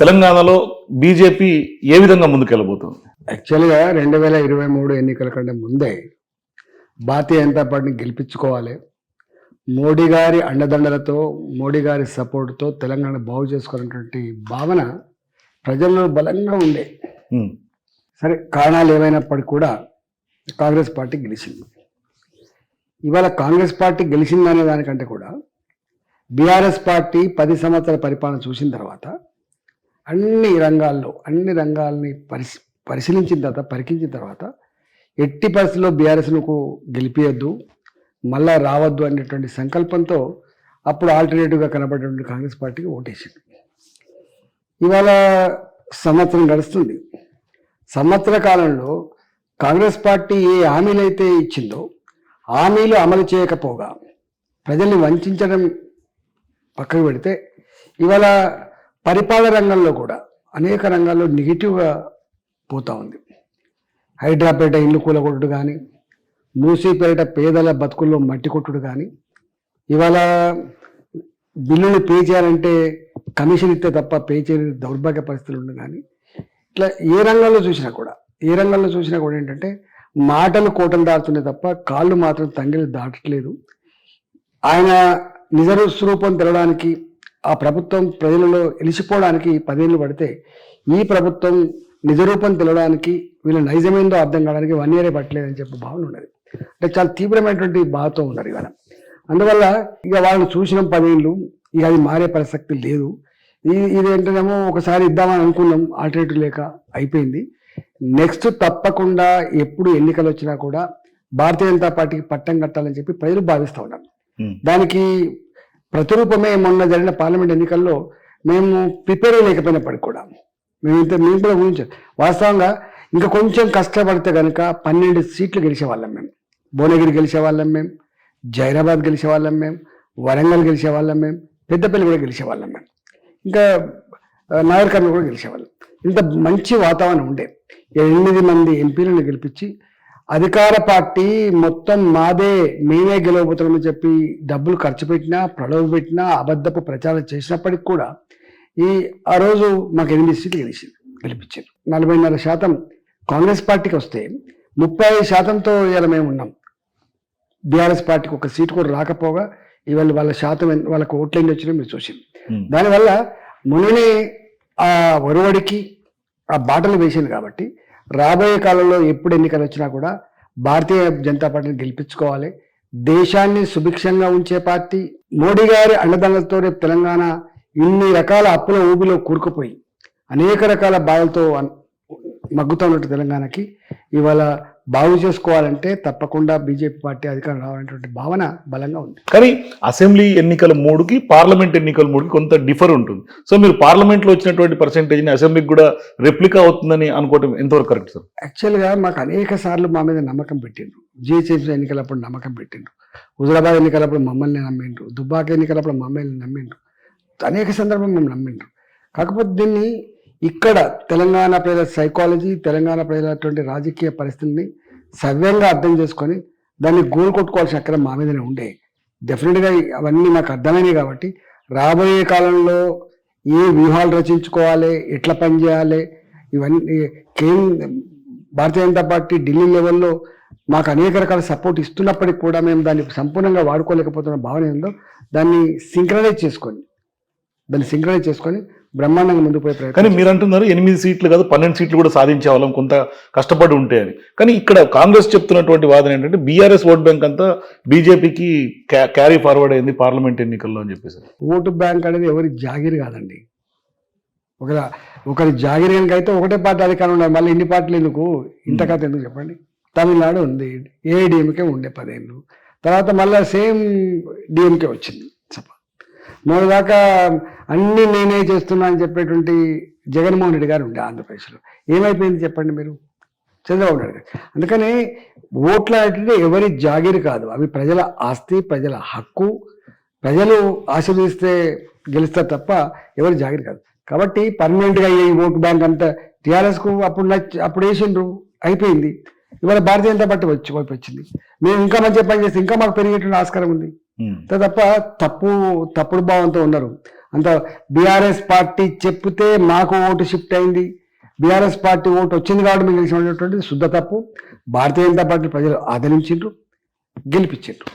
తెలంగాణలో బీజేపీ ఏ విధంగా ముందుకెళ్ళబోతుంది? యాక్చువల్గా రెండు వేల ఇరవై మూడు ఎన్నికల కంటే ముందే భారతీయ జనతా పార్టీని గెలిపించుకోవాలి. మోడీ గారి అండదండలతో మోడీ గారి సపోర్ట్తో తెలంగాణ బాగు చేసుకోవాలన్నటువంటి భావన ప్రజల్లో బలంగా ఉండే. సరే కారణాలు ఏమైనప్పటికీ కూడా కాంగ్రెస్ పార్టీ గెలిచింది. ఇవాళ కాంగ్రెస్ పార్టీ గెలిచిందనే దానికంటే కూడా బీఆర్ఎస్ పార్టీ పది సంవత్సరాల పరిపాలన చూసిన తర్వాత అన్ని రంగాల్లో అన్ని రంగాల్ని పరిశీ పరిశీలించిన తర్వాత పరికించిన తర్వాత ఎట్టి పరిస్థితుల్లో బీఆర్ఎస్ను గెలిపియొద్దు మళ్ళా రావద్దు అనేటువంటి సంకల్పంతో అప్పుడు ఆల్టర్నేటివ్గా కనబడేటువంటి కాంగ్రెస్ పార్టీకి ఓటేసింది. ఇవాళ సంవత్సరం గడుస్తుంది. సంవత్సర కాలంలో కాంగ్రెస్ పార్టీ ఏ హామీలు అయితే ఇచ్చిందో హామీలు అమలు చేయకపోగా ప్రజల్ని వంచడం పక్కకు పెడితే ఇవాళ పరిపాలన రంగంలో కూడా అనేక రంగాల్లో నెగిటివ్గా పోతూ ఉంది. హైడ్రాపేట ఇల్లు కూలగొట్టుడు కానీ మూసీపేట పేదల బతుకుల్లో మట్టి కొట్టుడు కానీ ఇవాళ బిల్లులు పే చేయాలంటే కమిషన్ ఇస్తే తప్ప పే చేయని దౌర్భాగ్య పరిస్థితులు ఉండు కానీ ఇట్లా ఏ రంగంలో చూసినా కూడా ఏ రంగంలో చూసినా కూడా ఏంటంటే మాటలు కోటలు దాటుతున్నాయి తప్ప కాళ్ళు మాత్రం తంగిలి దాటట్లేదు. ఆయన నిజ స్వరూపం తెలడానికి ఆ ప్రభుత్వం ప్రజలలో ఎలిసిపోవడానికి పదేళ్ళు పడితే ఈ ప్రభుత్వం నిజరూపం తెలడానికి వీళ్ళ నైజమేందో అర్థం కావడానికి వన్ ఇయరే పట్టలేదని చెప్పి భావన ఉన్నది. అంటే చాలా తీవ్రమైనటువంటి బాధతో ఉన్నారు ఇవాళ. అందువల్ల ఇక వాళ్ళని చూసిన పదేళ్ళు ఇక అది మారే ప్రసక్తి లేదు. ఇది ఇది ఏంటనేమో ఒకసారి ఇద్దామని అనుకున్నాం ఆల్టర్నేటివ్ లేక అయిపోయింది. నెక్స్ట్ తప్పకుండా ఎప్పుడు ఎన్నికలు వచ్చినా కూడా భారతీయ జనతా పార్టీకి పట్టం కట్టాలని చెప్పి ప్రజలు భావిస్తూ ఉన్నారు. దానికి ప్రతిరూపమే మొన్న జరిగిన పార్లమెంట్ ఎన్నికల్లో మేము ప్రిపేర్ అయ్యలేకపోయినప్పటికి కూడా. మేము ఇంత మేము కూడా ఊహించాం వాస్తవంగా ఇంకా కొంచెం కష్టపడితే కనుక పన్నెండు సీట్లు గెలిచేవాళ్ళం మేము. భువనగిరి గెలిచేవాళ్ళం మేము. జైరాబాద్ గెలిచేవాళ్ళం మేము. వరంగల్ గెలిచేవాళ్ళం మేము. పెద్దపల్లి కూడా గెలిచేవాళ్ళం మేము. ఇంకా నాగరికర్ణ కూడా గెలిచేవాళ్ళం. ఇంత మంచి వాతావరణం ఉండే. ఎనిమిది మంది ఎంపీలను గెలిపించి అధికార పార్టీ మొత్తం మాదే మేమే గెలవబోతున్నామని చెప్పి డబ్బులు ఖర్చు పెట్టినా ప్రలోభ పెట్టినా అబద్ధపు ప్రచారం చేసినప్పటికి కూడా ఈ ఆ రోజు మాకు ఎనిమిది సీట్లు గెలిచింది గెలిపించారు. నలభైన్నర శాతం కాంగ్రెస్ పార్టీకి వస్తే ముప్పై ఐదు శాతంతో ఇవాళ మేము ఉన్నాం. బీఆర్ఎస్ పార్టీకి ఒక సీటు కూడా రాకపోగా ఇవాళ వాళ్ళ శాతం వాళ్ళకు ఓట్లు ఎన్ని వచ్చినా మీరు చూసింది దానివల్ల మునిని ఆ ఒరవడికి ఆ బాటలు వేసింది కాబట్టి రాబోయే కాలంలో ఎప్పుడు ఎన్నికలు వచ్చినా కూడా భారతీయ జనతా పార్టీని గెలిపించుకోవాలి. దేశాన్ని సుభిక్షంగా ఉంచే పార్టీ. మోడీ గారి అండదండలతో రేపు తెలంగాణ ఇన్ని రకాల అప్పుల ఊబిలో కూరుకుపోయి అనేక రకాల బాధలతో అన్- ఉన్నట్టు తెలంగాణకి. ఇవాళ బాగు చేసుకోవాలంటే తప్పకుండా బీజేపీ పార్టీ అధికారం రావాలనేటువంటి భావన బలంగా ఉంది. కానీ అసెంబ్లీ ఎన్నికల మూడుకి పార్లమెంట్ ఎన్నికల మూడుకి కొంత డిఫర్ ఉంటుంది. సో మీరు పార్లమెంట్లో వచ్చినటువంటి పర్సెంటేజ్ అసెంబ్లీకి కూడా రెప్లికా అవుతుందని అనుకోవటం ఎంతవరకు కరెక్ట్ సార్? యాక్చువల్గా మాకు అనేక సార్లు మా మీద నమ్మకం పెట్టిండ్రు. జిహెచ్ఎంసీ ఎన్నికలప్పుడు నమ్మకం పెట్టిండ్రు. హుజరాబాద్ ఎన్నికలప్పుడు మమ్మల్ని నమ్మిండ్రు. దుబ్బాక ఎన్నికలప్పుడు మమ్మల్ని నమ్మిండ్రు. అనేక సందర్భం మేము నమ్మిండ్రు. కాకపోతే దీన్ని ఇక్కడ తెలంగాణ ప్రజల సైకాలజీ తెలంగాణ ప్రజలటువంటి రాజకీయ పరిస్థితిని సవ్యంగా అర్థం చేసుకొని దాన్ని గోల్ కొట్టుకోవాల్సిన అక్కడ మా మీదనే ఉండే. డెఫినెట్గా అవన్నీ మాకు అర్థమైనవి కాబట్టి రాబోయే కాలంలో ఏ వ్యూహాలు రచించుకోవాలి ఎట్లా పనిచేయాలి ఇవన్నీ కేంద్ర భారతీయ జనతా పార్టీ ఢిల్లీ లెవెల్లో మాకు అనేక రకాల సపోర్ట్ ఇస్తున్నప్పటికీ కూడా మేము దాన్ని సంపూర్ణంగా వాడుకోలేకపోతున్న భావన ఏందో దాన్ని సింక్రనైజ్ చేసుకొని దాన్ని సింక్రనైజ్ చేసుకొని బ్రహ్మాండంగా ముందుకు పోయే కానీ ప్రయత్నం మీరు అంటున్నారు ఎనిమిది సీట్లు కాదు పన్నెండు సీట్లు కూడా సాధించే వాళ్ళం కొంత కష్టపడి ఉంటాయని కానీ ఇక్కడ కాంగ్రెస్ చెప్తున్నటువంటి వాదన ఏంటంటే బీఆర్ఎస్ ఓట్ బ్యాంక్ అంతా బీజేపీకి క్యారీ ఫార్వర్డ్ అయింది పార్లమెంట్ ఎన్నికల్లో అని చెప్పేసి. ఓటు బ్యాంక్ అనేది ఎవరి జాగిరి కాదండి. ఒక ఒకరి జాగిరి అయితే ఒకటే పార్టీ అధికారం ఉండాలి మళ్ళీ ఇన్ని పార్టీలు ఎందుకు? ఇంత కథ ఎందుకు చెప్పండి? తమిళనాడు ఉంది ఏఐడిఎంకే ఉండే పదేళ్ళు. తర్వాత మళ్ళీ సేమ్ డిఎంకే వచ్చింది. చెప్ప మొన్న దాకా అన్ని నేనే చేస్తున్నా అని చెప్పేటువంటి జగన్మోహన్ రెడ్డి గారు ఉండే ఆంధ్రప్రదేశ్లో. ఏమైపోయింది చెప్పండి మీరు? చంద్రబాబు నాయుడు గారు. అందుకని ఓట్ల అంటే ఎవరి జాగిరి కాదు. అవి ప్రజల ఆస్తి ప్రజల హక్కు. ప్రజలు ఆశీర్వదిస్తే గెలుస్తారు తప్ప ఎవరి జాగిరి కాదు. కాబట్టి పర్మనెంట్గా ఈ ఓటు బ్యాంక్ అంతా టీఆర్ఎస్కు అప్పుడు నచ్చి అప్పుడు వేసిండ్రు. అయిపోయింది. ఇవాళ భారతీయ జనతా పార్టీ వచ్చి వైపు వచ్చింది మేము ఇంకా మంచిగా పని చేస్తే ఇంకా మాకు పెరిగేటువంటి ఆస్కారం ఉంది. తప్ప తప్పు తప్పుడు భావంతో ఉన్నారు. అంత బీఆర్ఎస్ పార్టీ చెప్తే మాకు ఓటు షిఫ్ట్ అయింది. బీఆర్ఎస్ పార్టీ ఓటు వచ్చింది కాబట్టి మీకు గెలిచినటువంటి శుద్ధ తప్పు. భారతీయ జనతా పార్టీ ప్రజలు ఆదరించిండ్రు గెలిపించిండ్రు.